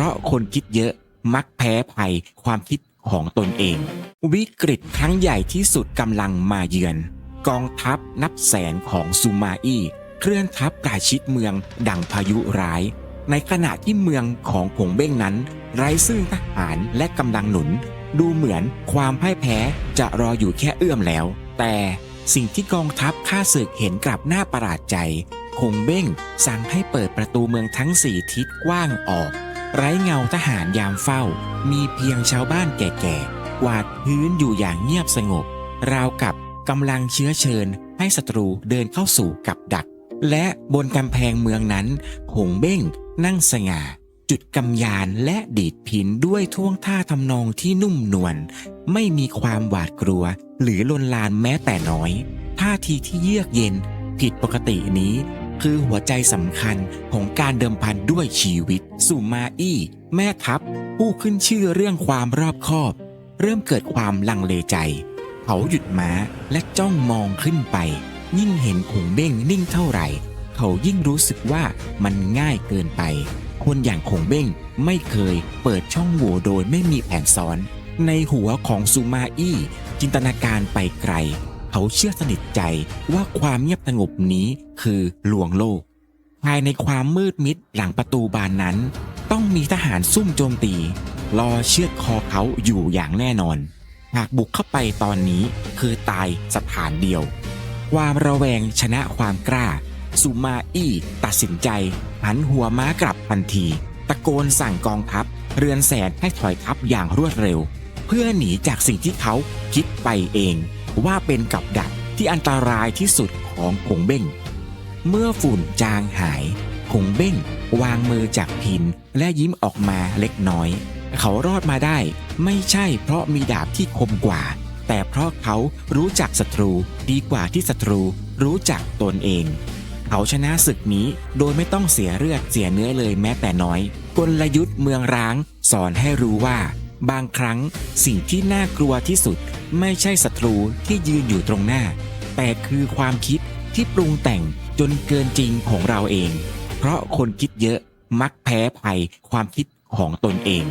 ราะคนคิดเยอะมักแพ้ภัยความคิดของตนเอง วิกฤตครั้งใหญ่ที่สุดกำลังมาเยือน กองทัพนับแสนของซูมาอี้เคลื่อนทัพประชิดเมืองดังพายุร้าย ในขณะที่เมืองของผงเบ้งนั้น ไร้ซึ่งทหารและกำลังหนุน ดูเหมือนความพ่ายแพ้จะรออยู่แค่เอื้อมแล้ว แต่สิ่งที่กองทัพข้าศึกเห็นกลับหน้าประหลาดใจคงเบ้งสั่งให้เปิดประตูเมืองทั้งสี่ทิศกว้างออก ไร้เงาทหารยามเฝ้า มีเพียงชาวบ้านแก่ๆกวาดพื้นอยู่อย่างเงียบสงบ ราวกับกำลังเชื้อเชิญให้ศัตรูเดินเข้าสู่กับดัก และบนกำแพงเมืองนั้น หงเบ้งนั่งสง่า จุดกำยานและดีดพินด้วยท่วงท่าทำนองที่นุ่มนวลไม่มีความหวาดกลัว หรือลนลานแม้แต่น้อยท่าทีที่เยือกเย็น ผิดปกตินี้ คือหัวใจสำคัญของการเดิมพันด้วยชีวิต สุมาอี้ แม่ทัพ ผู้ขึ้นชื่อเรื่องความรอบคอบ เริ่มเกิดความลังเลใจ เขาหยุดม้าและจ้องมองขึ้นไป ยิ่งเห็นขงเบ้งนิ่งเท่าไหร่ เขายิ่งรู้สึกว่ามันง่ายเกินไป คนอย่างคงเบ้งไม่เคยเปิดช่องโหว่โดยไม่มีแผนซ้อน ในหัวของซูมาอี้จินตนาการไปไกล เขาเชื่อสนิทใจว่าความเงียบสงบนี้คือลวงโลก ภายในความมืดมิดหลังประตูบานนั้น ต้องมีทหารซุ่มโจมตี รอเชือดคอเขาอยู่อย่างแน่นอน หากบุกเข้าไปตอนนี้คือตายสถานเดียว ความระแวงชนะความกล้า สุมาอี้ตัดสินใจ หันหัวม้ากลับทันที ตะโกนสั่งกองทัพ เรือนแสนให้ถอยทัพอย่างรวดเร็ว เพื่อหนีจากสิ่งที่เขาคิดไปเอง ว่าเป็นกับดักที่อันตรายที่สุดของคงเบ้ง เมื่อฝุ่นจางหายคงเบ้งวางมือจากพินและยิ้มออกมาเล็กน้อย เขารอดมาได้ไม่ใช่เพราะมีดาบที่คมกว่า แต่เพราะเขารู้จักศัตรูดีกว่าที่ศัตรูรู้จักตนเอง เขาชนะศึกนี้โดยไม่ต้องเสียเลือดเสียเนื้อเลยแม้แต่น้อย กลยุทธ์เมืองร้างสอนให้รู้ว่า บางครั้งสิ่งที่น่ากลัวที่สุด ไม่ใช่ศัตรูที่ยืนอยู่ตรงหน้า แต่คือความคิดที่ปรุงแต่งจนเกินจริงของเราเอง เพราะคนคิดเยอะมักแพ้ภัยความคิดของตนเอง